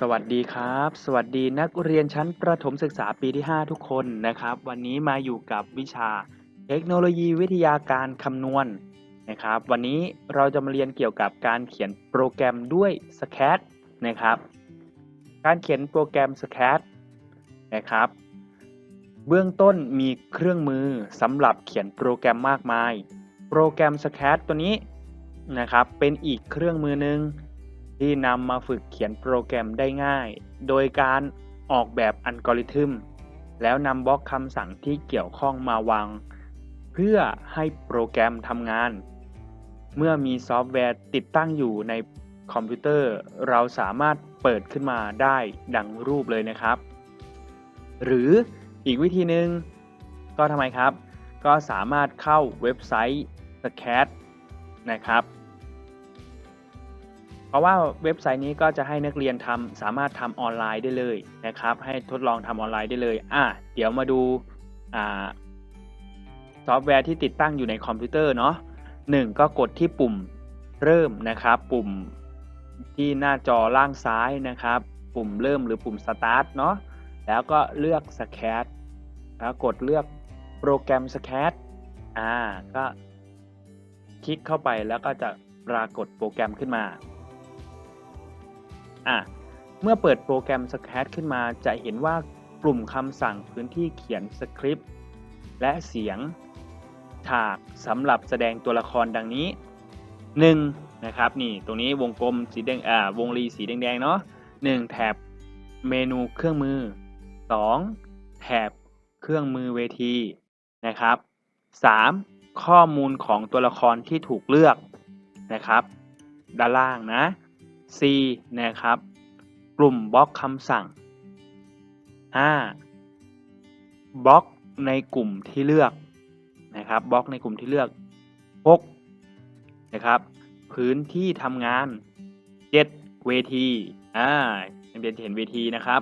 สวัสดีครับ สวัสดีนักเรียนชั้นประถมศึกษาปีที่ 5 ทุกคนนะครับ วันนี้มาอยู่กับวิชาเทคโนโลยีวิทยาการคำนวณนะครับ วันนี้เราจะมาเรียนเกี่ยวกับการเขียนโปรแกรมด้วย SCAD นะครับ การเขียนโปรแกรม SCAD นะครับ เบื้องต้นมีเครื่องมือสำหรับเขียนโปรแกรมมากมาย โปรแกรม SCAD ตัวนี้นะครับ เป็นอีกเครื่องมือหนึ่งที่นำมาฝึกเขียนโปรแกรมได้ง่าย โดยการออกแบบอัลกอริทึมแล้วนำบล็อกคำสั่งที่เกี่ยวข้องมาวาง เพื่อให้โปรแกรมทำงาน เมื่อมีซอฟต์แวร์ติดตั้งอยู่ในคอมพิวเตอร์ เราสามารถเปิดขึ้นมาได้ดังรูปเลยนะครับ หรืออีกวิธีหนึ่งก็ทำไมครับ ก็สามารถเข้าเว็บไซต์ SCAD นะครับ เพราะว่าเว็บไซต์นี้ก็จะให้นักเรียนทำสามารถทำออนไลน์ได้เลยนะครับ ให้ทดลองทำออนไลน์ได้เลย อะเดี๋ยวมาดูอ่าซอฟต์แวร์ที่ติดตั้งอยู่ในคอมพิวเตอร์เนาะหนึ่งก็กดที่ปุ่มเริ่มนะครับ ปุ่มที่หน้าจอล่างซ้ายนะครับ ปุ่มเริ่มหรือปุ่ม start เนาะแล้วก็เลือก SCAD แล้วกดเลือกโปรแกรม SCAD อ่าก็ คลิกเข้าไปแล้วก็จะปรากฏโปรแกรมขึ้นมาอะเมื่อเปิดโปรแกรม SCAD ขึ้นมาจะเห็นว่ากลุ่มคำสั่งพื้นที่เขียนสคริปต์และเสียงฉากสำหรับแสดงตัวละครดังนี้ 1. นะครับนี่ตรงนี้วงกลมสีแดงอ่าวงรีสีแดงๆเนาะ 1. แถบเมนูเครื่องมือ 2. แถบเครื่องมือเวทีนะครับ 3. ข้อมูลของตัวละครที่ถูกเลือกนะครับ ด้านล่างนะ C นะครับ กลุ่มบล็อกคำสั่ง 5. บล็อกในกลุ่มที่เลือกนะครับบล็อกในกลุ่มที่เลือก 6. นะครับ พื้นที่ทำงาน 7. เวทีอ่านักเรียนเห็นเวทีนะครับ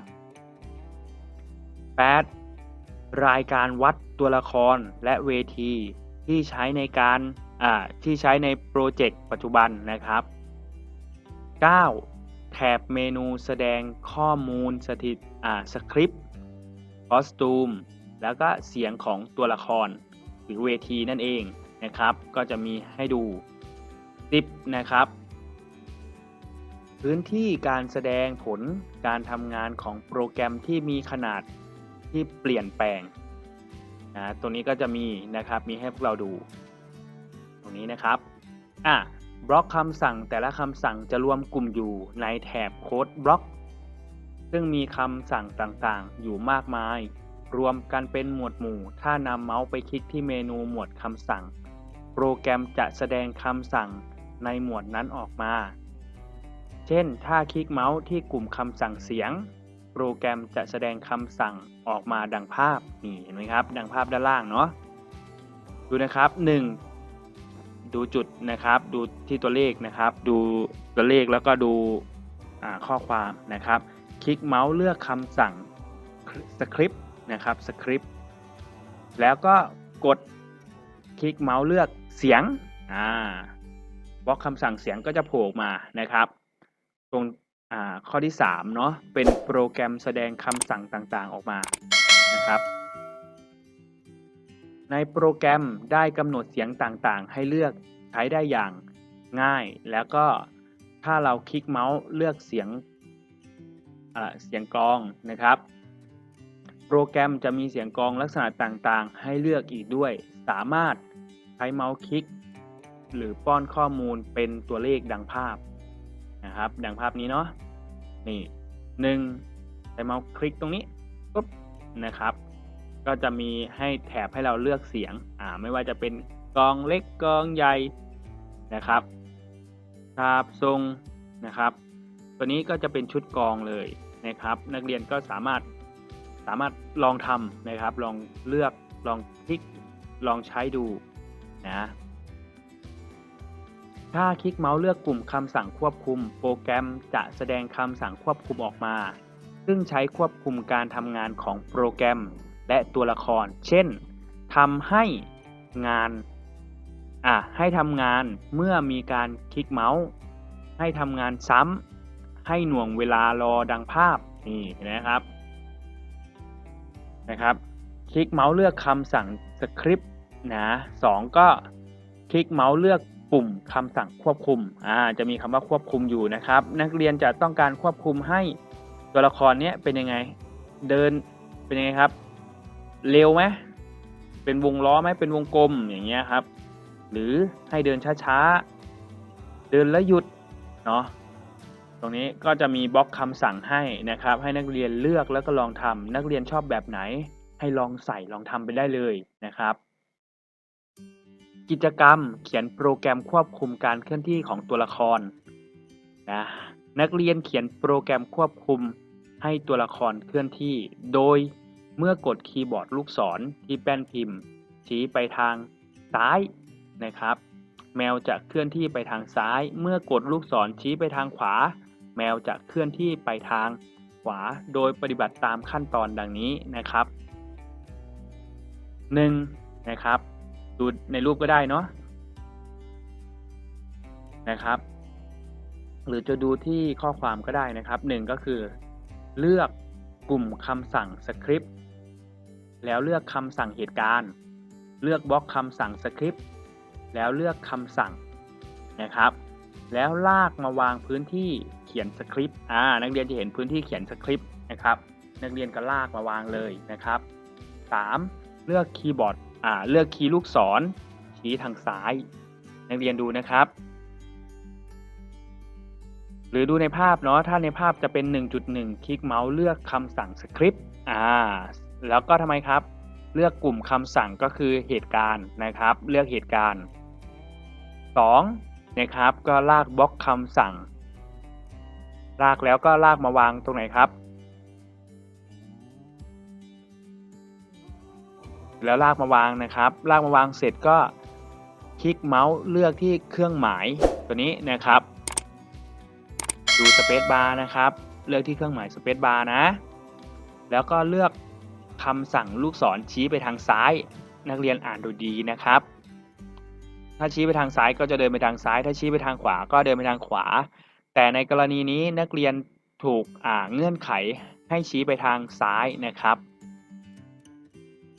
8. รายการวัดตัวละครและเวที ที่ใช้ในการที่ใช้ในโปรเจกต์ปัจจุบันนะครับ 9. แถบเมนูแสดงข้อมูลสถิตสคริปต์คอสตูมแล้วก็เสียงของตัวละครหรือเวทีนั่นเองนะครับ ก็จะมีให้ดู 10 นะครับ พื้นที่การแสดงผลการทำงานของโปรแกรมที่มีขนาดที่เปลี่ยนแปลง นะตรงนี้ก็จะมีนะครับ มีให้พวกเราดู ตรงนี้นะครับ อะ บล็อกคำสั่งแต่ละคำสั่งจะรวมกลุ่มอยู่ในแถบโค้ดบล็อก ซึ่งมีคำสั่งต่างๆ อยู่มากมาย รวมกันเป็นหมวดหมู่ ถ้านำเมาส์ไปคลิกที่เมนูหมวดคำสั่ง โปรแกรมจะแสดงคำสั่งในหมวดนั้นออกมา เช่น ถ้าคลิกเมาส์ที่กลุ่มคำสั่งเสียง โปรแกรมจะแสดงคำสั่งออกมาดังภาพนี่เห็นไหมครับ ดังภาพด้านล่างเนาะดูนะครับ 1 ดูจุดนะครับ ดูที่ตัวเลขนะครับ ดูตัวเลขแล้วก็ดูข้อความนะครับ คลิกเมาส์เลือกคำสั่งสคริปต์นะครับสคริปต์แล้วก็กดคลิกเมาส์เลือกเสียงอ่าบล็อกคำสั่งเสียงก็จะโผล่มานะครับ ตรง ข้อที่3เนาะเป็นโปรแกรมแสดงคำสั่งต่างๆออกมานะครับในโปรแกรมได้กำหนดเสียงต่างๆ ให้เลือกใช้ได้อย่างง่าย แล้วก็ถ้าเราคลิกเมาส์เลือกเสียงเสียงกลองนะครับ โปรแกรมจะมีเสียงกลองลักษณะต่างๆ ให้เลือกอีกด้วย สามารถใช้เมาส์คลิก หรือป้อนข้อมูลเป็นตัวเลขดังภาพ นะครับดังภาพนี้เนาะนี่หนึ่งใช้เมาส์คลิกตรงนี้ปุ๊บนะครับ ก็จะมีให้แถบให้เราเลือกเสียงอ่าไม่ว่าจะเป็นกองเล็กกองใหญ่นะครับภาพทรงนะครับ ตัวนี้ก็จะเป็นชุดกองเลยนะครับ นักเรียนก็สามารถสามารถลองทำนะครับ ลองเลือกลองคลิกลองใช้ดูนะ ถ้าคลิกเมาส์เลือกกลุ่มคำสั่งควบคุม โปรแกรมจะแสดงคำสั่งควบคุมออกมา ซึ่งใช้ควบคุมการทำงานของโปรแกรม และตัวละคร เช่นทำให้งานอะให้ทำงานเมื่อมีการคลิกเมาส์ ให้ทำงานซ้ำให้หน่วงเวลารอดังภาพนี่เห็นะครับนะครับ คลิกเมาส์เลือกคำสั่งสคริปต์นะสองก็คลิกเมาส์เลือก ปุ่มคำสั่งควบคุมอ่าจะมีคำว่าควบคุมอยู่นะครับ นักเรียนจะต้องการควบคุมให้ตัวละครเนี้ยเป็นยังไง เดินเป็นยังไงครับ เร็วไหมเป็นวงล้อไหมเป็นวงกลมอย่างเงี้ยครับ หรือให้เดินช้าๆ เดินแล้วหยุดเนาะตรงนี้ก็จะมีบล็อกคำสั่งให้นะครับ ให้นักเรียนเลือกแล้วก็ลองทำนักเรียนชอบแบบไหน ให้ลองใส่ลองทำไปได้เลยนะครับ กิจกรรมเขียนโปรแกรมควบคุมการเคลื่อนที่ของตัวละครนะนักเรียนเขียนโปรแกรมควบคุมให้ตัวละครเคลื่อนที่ โดยเมื่อกดคีย์บอร์ดลูกศรที่แป้นพิมพ์ ชี้ไปทางซ้ายนะครับ แมวจะเคลื่อนที่ไปทางซ้าย เมื่อกดลูกศรชี้ไปทางขวา แมวจะเคลื่อนที่ไปทางขวา โดยปฏิบัติตามขั้นตอนดังนี้นะครับ 1. นะครับ ดูในรูปก็ได้เนาะนะครับ หรือจะดูที่ข้อความก็ได้นะครับหนึ่งก็คือ เลือกกลุ่มคำสั่งสคริปต์แล้วเลือกคำสั่งเหตุการณ์ เลือกบล็อกคำสั่งสคริปต์แล้วเลือกคำสั่งนะครับ แล้วลากมาวางพื้นที่เขียนสคริปต์อ่านักเรียนจะเห็นพื้นที่เขียนสคริปต์นะครับ นักเรียนก็ลากมาวางเลยนะครับ 3. เลือกคีย์บอร์ด เลือกคีย์ลูกศรชี้ทางซ้าย นักเรียนดูนะครับ หรือดูในภาพเนาะถ้าในภาพจะเป็น 1.1 คลิกเมาส์เลือกคำสั่งสคริปต์อ่าแล้วก็ทำไมครับ เลือกกลุ่มคำสั่งก็คือเหตุการณ์นะครับ เลือกเหตุการณ์ 2. นะครับก็ลากบล็อกคำสั่ง ลากแล้วก็ลากมาวางตรงไหนครับ แล้วลากมาวางนะครับ ลากมาวางเสร็จก็คลิกเมาส์เลือกที่เครื่องหมายตัวนี้นะครับ ดูสเปซบาร์นะครับ เลือกที่เครื่องหมายสเปซบาร์นะ แล้วก็เลือกคำสั่งลูกศรชี้ไปทางซ้าย นักเรียนอ่านดูดีนะครับ ถ้าชี้ไปทางซ้ายก็จะเดินไปทางซ้าย ถ้าชี้ไปทางขวาก็เดินไปทางขวา แต่ในกรณีนี้นักเรียนถูกอ่าเงื่อนไขให้ชี้ไปทางซ้ายนะครับ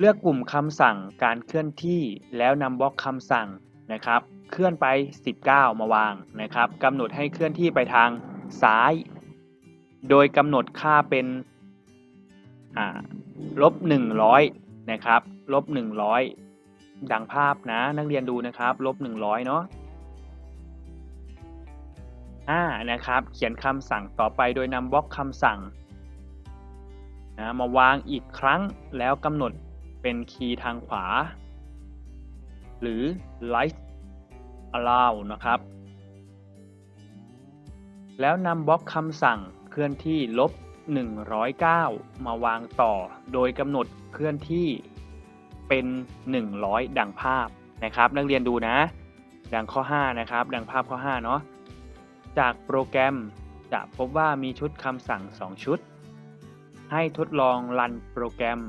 เลือกกลุ่มคำสั่งการเคลื่อนที่แล้วนำบล็อกคำสั่งนะครับ เคลื่อนไป 19 มาวางนะครับกำหนดให้เคลื่อนที่ไปทางซ้าย โดยกำหนดค่าเป็นอ่าลบ100นะครับลบ100 ดังภาพนะนักเรียนดูนะครับลบ100เนาะอ่านะครับเขียนคำสั่งต่อไปโดยนำบล็อกคำสั่งนะมาวางอีกครั้งแล้วกำหนด เป็นคีย์ทางขวา หรือ light allow นะครับ แล้วนำบล็อกคำสั่งเคลื่อนที่ลบ 109 มาวางต่อ โดยกำหนดเคลื่อนที่เป็น 100 ดังภาพนะครับ นักเรียนดูนะ ดังข้อ 5 นะครับ ดังภาพข้อ 5 เนาะจากโปรแกรมจะพบว่ามีชุดคำสั่ง 2 ชุด ให้ทดลองรันโปรแกรม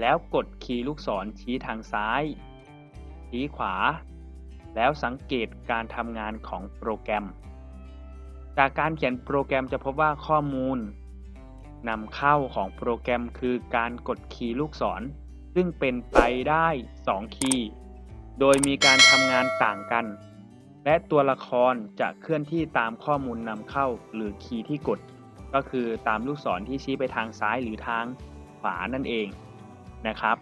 แล้วกดคีย์ลูกศรชี้ทางซ้าย ชี้ขวา แล้วสังเกตการทำงานของโปรแกรม จากการเขียนโปรแกรมจะพบว่าข้อมูลนำเข้าของโปรแกรมคือการกดคีย์ลูกศร ซึ่งเป็นไปได้ 2 คีย์ โดยมีการทำงานต่างกัน และตัวละครจะเคลื่อนที่ตามข้อมูลนำเข้าหรือคีย์ที่กด ก็คือตามลูกศรที่ชี้ไปทางซ้ายหรือทางขวานั่นเอง นะครับ